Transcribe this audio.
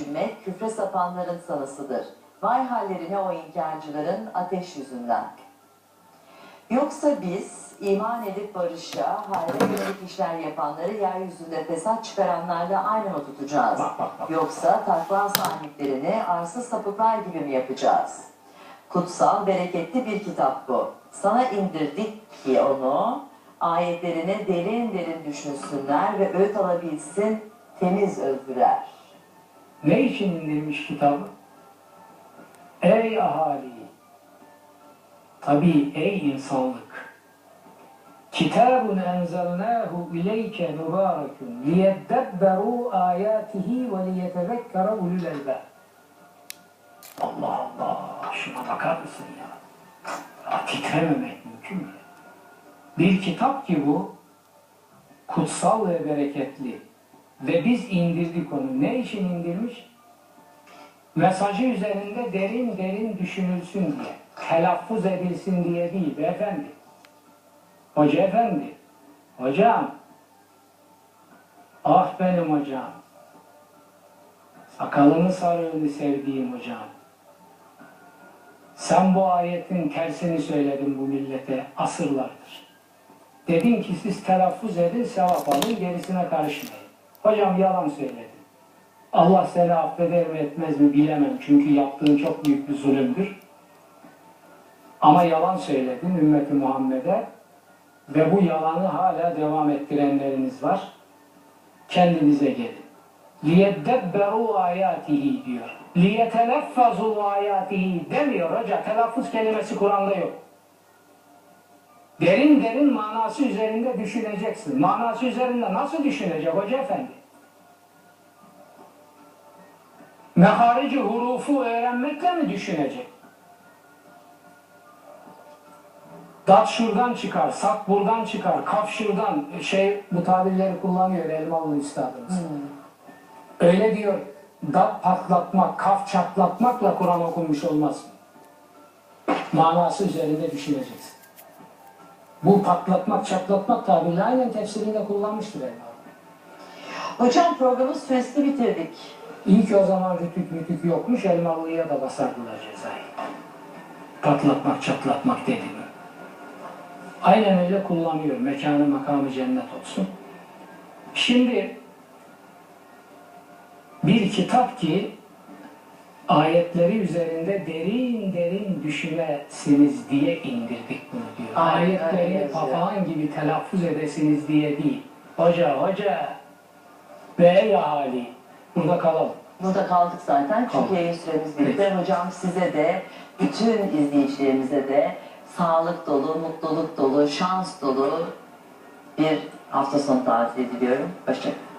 Düşünmek küfre sapanların sanısıdır. Vay hallerine o inkarcıların ateş yüzünden. Yoksa biz iman edip barışa, hayra yönelik işler yapanları yeryüzünde fesat çıkaranlarla aynı mı tutacağız? Yoksa takva sahiplerini arsız sapıklar gibi mi yapacağız? Kutsal, bereketli bir kitap bu. Sana indirdik ki onu, ayetlerini derin derin düşünsünler ve öğüt alabilsin temiz övgüler. Ne için indirmiş kitabı? Ey ahali! Tabi ey insanlık! Kitabun enzelnahu ileyke mübarekun liyeddebberu ayatihi ve liyetezekkere ulul elbab. Allah Allah! Şuna bakar mısın ya? ya titrememek mümkün mü? Bir kitap ki bu, kutsal ve bereketli. Ve biz indirdik onu. Ne için indirmiş? Mesajı üzerinde derin derin düşünülsün diye. Telaffuz edilsin diye değil beyefendi. Hoca efendi. Hocam. Ah benim hocam. Sakalını sarığını sevdiğim hocam. Sen bu ayetin tersini söyledin bu millete asırlardır. Dedin ki siz telaffuz edin, sevap alın, gerisine karışmayın. Hocam yalan söyledin. Allah seni affeder mi etmez mi bilemem. Çünkü yaptığın çok büyük bir zulümdür. Ama yalan söyledin ümmeti Muhammed'e ve bu yalanı hala devam ettirenleriniz var. Kendinize gelin. لِيَدَّبَّرُوا ayatihi diyor. لِيَتَلَفَّزُوا ayatihi demiyor hoca. Telaffuz kelimesi Kur'an'da yok. Derin derin manası üzerinde düşüneceksin. Manası üzerinde nasıl düşünecek hoca efendi? Meharici hurufu öğrenmekle mi düşünecek? Dat şuradan çıkar, sak buradan çıkar, kaf şuradan, şey bu tabirleri kullanıyor Elmalı üstadımız. Öyle diyor, dat patlatmak, kaf çatlatmakla Kur'an okunmuş olmaz. Manası üzerinde düşüneceksin. Bu patlatmak, çatlatmak tabirleri aynen tefsirinde kullanmıştır Elmalı. Hocam programın süresini bitirdik. İyi ki o zaman rütük mütük yokmuş, Elmalı'ya da basardılar cezayı. Patlatmak, çatlatmak dedi mi? Aynen öyle kullanıyor. Mekanı makamı cennet olsun. Şimdi bir kitap ki ayetleri üzerinde derin derin düşünesiniz diye indirdik bunu diyor. Aynen öyle Ayetleri yazıyor. papağan gibi telaffuz edesiniz diye değil. Hoca, hoca ve ey ahali burada kalalım. Burada kaldık zaten çünkü yayın süremiz bitti. Hocam size de, bütün izleyicilerimize de sağlık dolu, mutluluk dolu, şans dolu bir hafta sonu tatili diliyorum. Hoşçakalın.